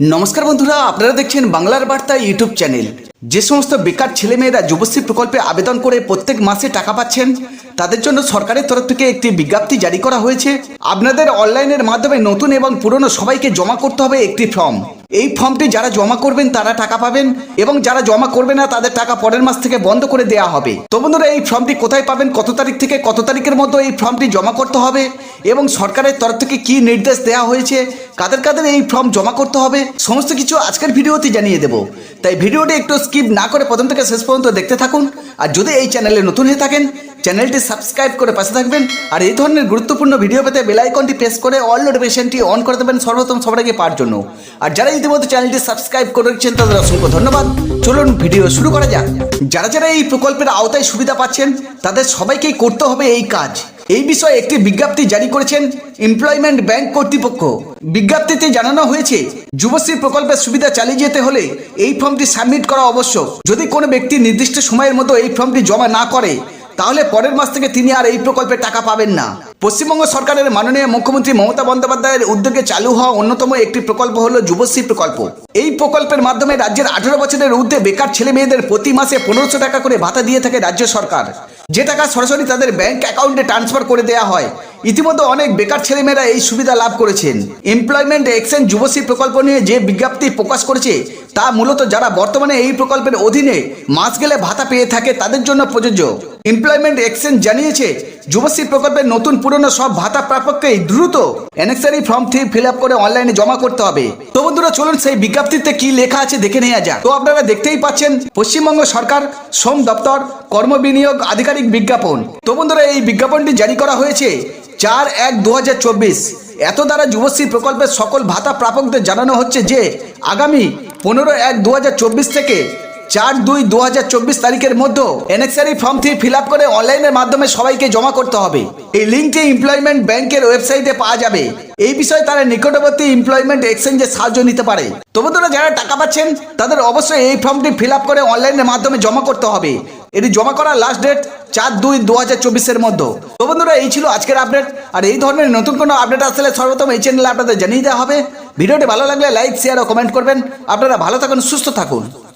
নমস্কার বন্ধুরা, আপনারা দেখছেন বাংলার বার্তা ইউটিউব চ্যানেল। যে সমস্ত বেকার ছেলেমেয়েরা যুবশ্রী প্রকল্পে আবেদন করে প্রত্যেক মাসে টাকা পাচ্ছেন, তাদের জন্য সরকারের তরফ থেকে একটি বিজ্ঞপ্তি জারি করা হয়েছে। আপনাদের অনলাইনের মাধ্যমে নতুন এবং পুরনো সবাইকে জমা করতে হবে একটি ফর্ম। এই ফর্মটি যারা জমা করবেন তারা টাকা পাবেন এবং যারা জমা করবে না তাদের টাকা পরের মাস থেকে বন্ধ করে দেওয়া হবে। তো বন্ধুরা, এই ফর্মটি কোথায় পাবেন, কত তারিখ থেকে কত তারিখের মধ্যে এই ফর্মটি জমা করতে হবে এবং সরকারের তরফ থেকে কি নির্দেশ দেওয়া হয়েছে, কাদের কাদের এই ফর্ম জমা করতে হবে, সমস্ত কিছু আজকের ভিডিওতে জানিয়ে দেব। তাই ভিডিওটি একটু স্কিপ না করে প্রথম থেকে শেষ পর্যন্ত দেখতে থাকুন, আর যদি এই চ্যানেলে নতুন হয়ে থাকেন চ্যানেলটি সাবস্ক্রাইব করে পাশে থাকবেন আর এই ধরনের গুরুত্বপূর্ণ ভিডিও পেতে বেলাইকনটি প্রেস করে অল নোটিফিকেশনটি অন করে দেবেন সর্বপ্রথম সবার আগে পাওয়ার জন্য। আর যারা ইতিমধ্যে চ্যানেলটি সাবস্ক্রাইব করে রেখেছেন তাদের অসংখ্য ধন্যবাদ। চলুন ভিডিও শুরু করা যাক। যারা যারা এই প্রকল্পের আওতায় সুবিধা পাচ্ছেন, তাদের সবাইকেই করতে হবে এই কাজ। এই বিষয়ে একটি বিজ্ঞপ্তি জারি করেছেন এমপ্লয়মেন্ট ব্যাংক কর্তৃপক্ষ। বিজ্ঞপ্তিতে জানানো হয়েছে, যুবশ্রী প্রকল্পের সুবিধা চালিয়ে যেতে হলে এই ফর্মটি সাবমিট করা আবশ্যক। যদি কোনো ব্যক্তি নির্দিষ্ট সময়ের মতো এই ফর্মটি জমা না করে তাহলে পরের মাস থেকে তিনি আর এই প্রকল্পে টাকা পাবেন না। পশ্চিমবঙ্গ সরকারের মাননীয় মুখ্যমন্ত্রী মমতা বন্দ্যোপাধ্যায়ের উদ্যোগে চালু হওয়া অন্যতম একটি প্রকল্প হলো যুবশ্রী প্রকল্প। এই প্রকল্পের মাধ্যমে রাজ্যের আঠারো বছরের ঊর্ধ্বে বেকার ছেলে মেয়েদের প্রতি মাসে পনেরোশো টাকা করে ভাতা দিয়ে থাকে রাজ্য সরকার। যে টাকা সরাসরি তাদের ব্যাংক অ্যাকাউন্টে ট্রান্সফার করে দেওয়া হয়। ইতিমধ্যে অনেক বেকার ছেলেমেয়েরা এই সুবিধা লাভ করেছেন। এমপ্লয়মেন্ট এক্সচেঞ্জ যুবশ্রী প্রকল্প নিয়ে যে বিজ্ঞপ্তি প্রকাশ করেছে, তা মূলত যারা বর্তমানে এই প্রকল্পের অধীনে মাস গেলে ভাতা পেয়ে থাকে তাদের জন্য প্রযোজ্য। এমপ্লয়মেন্ট এক্সচেঞ্জ জানিয়েছে, যুবশ্রী প্রকল্পের নতুন পুরনো সব ভাতা প্রাপককেই দ্রুত অ্যানেক্সারি ফর্মটি ফিল আপ করে অনলাইনে জমা করতে হবে। তো বন্ধুরা, চলুন সেই বিজ্ঞপ্তিতে কি লেখা আছে দেখে নেওয়া যাক। তো আপনারা দেখতেই পাচ্ছেন, পশ্চিমবঙ্গ সরকার, শ্রম দপ্তর কর্মবিনিয়োগ আধিকারিক বিজ্ঞাপন। তো বন্ধুরা, এই বিজ্ঞাপনটি জারি করা হয়েছে চার এক দু এত দ্বারা যুবশ্রী প্রকল্পের সকল ভাতা প্রাপকদের জানানো হচ্ছে যে, আগামী পনেরো এক দু থেকে চার দুই দু হাজার চব্বিশ তারিখের মধ্যে ফর্ম ফর্মটি ফিল করে অনলাইনের মাধ্যমে সবাইকে জমা করতে হবে। এই লিঙ্কটি এমপ্লয়মেন্ট ব্যাংকের ওয়েবসাইটে পাওয়া যাবে। এই বিষয়ে তারা নিকটবর্তী এমপ্লয়মেন্ট এক্সচেঞ্জের সাহায্য নিতে পারে। তবু তোরা যারা টাকা পাচ্ছেন, তাদের অবশ্যই এই ফর্মটি ফিল করে অনলাইনের মাধ্যমে জমা করতে হবে। এটি জমা করার লাস্ট ডেট চার দুই দু হাজার চব্বিশের মধ্যে। তো বন্ধুরা, এই ছিল আজকের আপডেট আর এই ধরনের নতুন কোনো আপডেট আসলে সর্বপ্রথম এই চ্যানেলে আপনাদের জানিয়ে দেওয়া হবে। ভিডিওটি ভালো লাগলে লাইক শেয়ার ও কমেন্ট করবেন। আপনারা ভালো থাকুন, সুস্থ থাকুন।